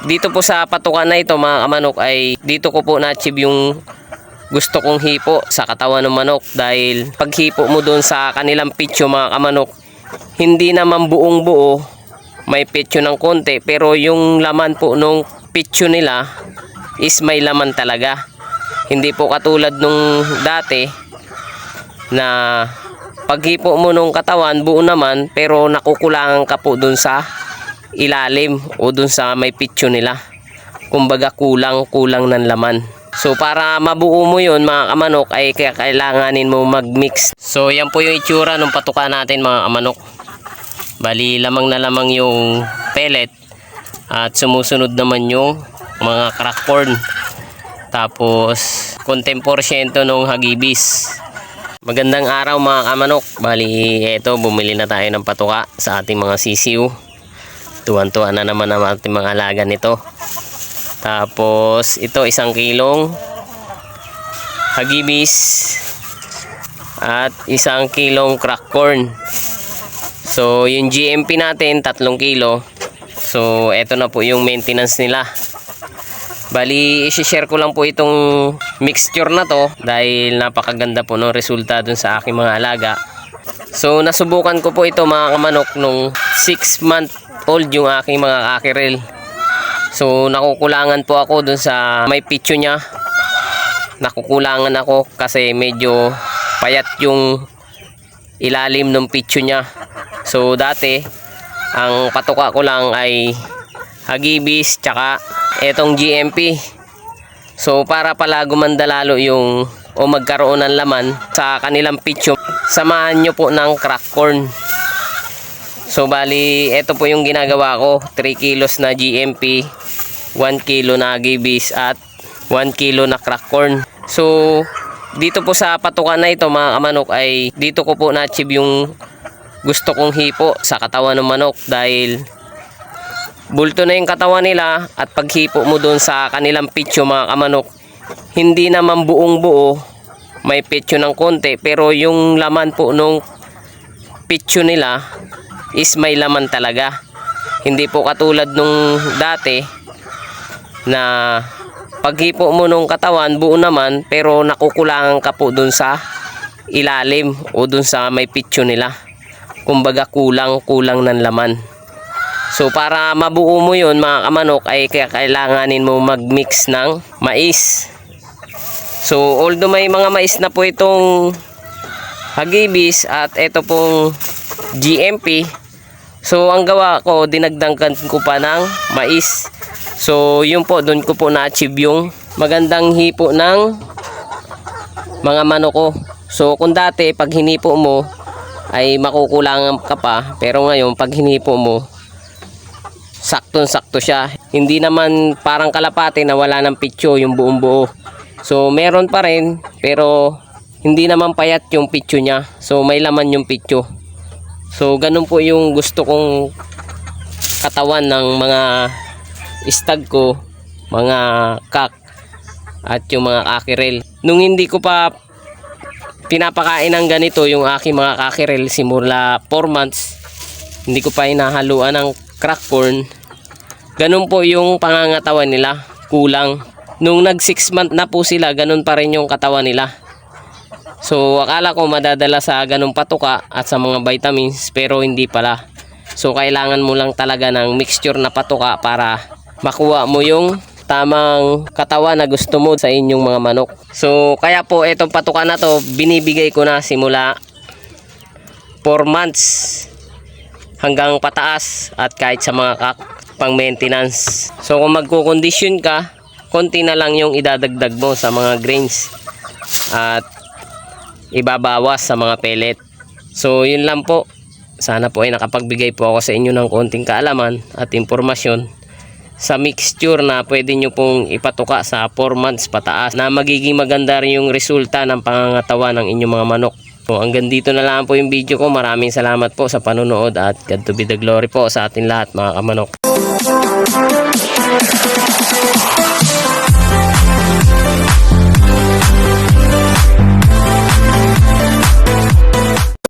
Dito po sa patukan na ito mga kamanok ay dito ko po na-achieve yung gusto kong hipo sa katawan ng manok dahil pag hipo mo doon sa kanilang pityo mga kamanok hindi naman buong buo may pityo ng konti. Pero yung laman po nung pityo nila is may laman talaga. Hindi po katulad nung dati na paghipo mo nung katawan buo naman pero nakukulangan ka po dun sa ilalim o dun sa may pityo nila. Kumbaga kulang kulang ng laman. So para mabuo mo yun mga kamanok ay kaya kailanganin mo mag-mix. So yan po yung itsura ng patuka natin mga kamanok. Bali lamang na lamang yung pellet at sumusunod naman yung mga crack corn. Tapos konting porsyento ng hagibis. Magandang araw mga kamanok. Bali, eto, bumili na tayo ng patuka sa ating mga sisiw. Tuwan-tuwa na naman ang ating mga alaga nito. Tapos, ito isang kilong hagibis at isang kilong crack corn. So, yung GMP natin, tatlong kilo. So, eto na po yung maintenance nila. Bali, isi-share ko lang po itong mixture na to dahil napakaganda po ng resulta dun sa aking mga alaga. So, nasubukan ko po ito mga kamanok nung 6 month old yung aking mga kakiril. So, nakukulangan po ako dun sa may pitcho niya. Nakukulangan ako kasi medyo payat yung ilalim ng pitcho niya. So, dati, ang patuka ko lang ay hagibis tsaka etong GMP. So para pala gumanda lalo yung o magkaroon ng laman sa kanilang pitcho, samahan nyo po ng crack corn. So bali, ito po yung ginagawa ko. 3 kilos na GMP, 1 kilo na hagibis at 1 kilo na crack corn. So dito po sa patukan na ito mga kamanok ay dito ko po na-achieve yung gusto kong hipo sa katawan ng manok dahil bulto na yung katawan nila at paghipo mo doon sa kanilang pityo mga kamanok hindi naman buong buo may pityo ng konti pero yung laman po nung pityo nila is may laman talaga hindi po katulad nung dati na paghipo mo nung katawan buo naman pero nakukulangan ka po doon sa ilalim o doon sa may pityo nila kumbaga kulang kulang ng laman So para mabuo mo yun mga kamanok ay kailanganin mo mag-mix ng mais. So although may mga mais na po itong hagibis at ito pong GMP. So ang gawa ko dinagdagan ko pa ng mais. So yun po doon ko po na-achieve yung magandang hipo ng mga manok ko. So kung dati pag hinipo mo ay makukulangan ka pa. Pero ngayon pag hinipo mo saktong sakto siya. Hindi naman parang kalapate na wala ng pityo yung buong buo. So meron pa rin pero hindi naman payat yung pityo niya. So may laman yung pityo so ganun po yung gusto kong katawan ng mga stag ko mga kak at yung mga kakirel nung hindi ko pa pinapakain ng ganito yung aking mga kakirel simula 4 months hindi ko pa inahaluan ng crack corn. Ganun po yung pangangatawan nila, kulang. Nung nag 6 month na po sila, ganun pa rin yung katawan nila. So akala ko madadala sa ganung patuka at sa mga vitamins pero hindi pala. So kailangan mo lang talaga ng mixture na patuka para makuha mo yung tamang katawan na gusto mo sa inyong mga manok. So kaya po itong patuka na to binibigay ko na simula 4 months hanggang pataas at kahit sa mga kak pang maintenance. So kung magko-condition ka, konti na lang yung idadagdag mo sa mga grains at ibabawas sa mga pellet. So yun lang po. Sana po ay nakapagbigay po ako sa inyo ng konting kaalaman at impormasyon sa mixture na pwede nyo pong ipatuka sa 4 months pataas na magiging maganda rin yung resulta ng pangangatawa ng inyong mga manok. So hanggang dito na lang po yung video ko. Maraming salamat po sa panonood at God to be the glory po sa atin lahat mga kamanok.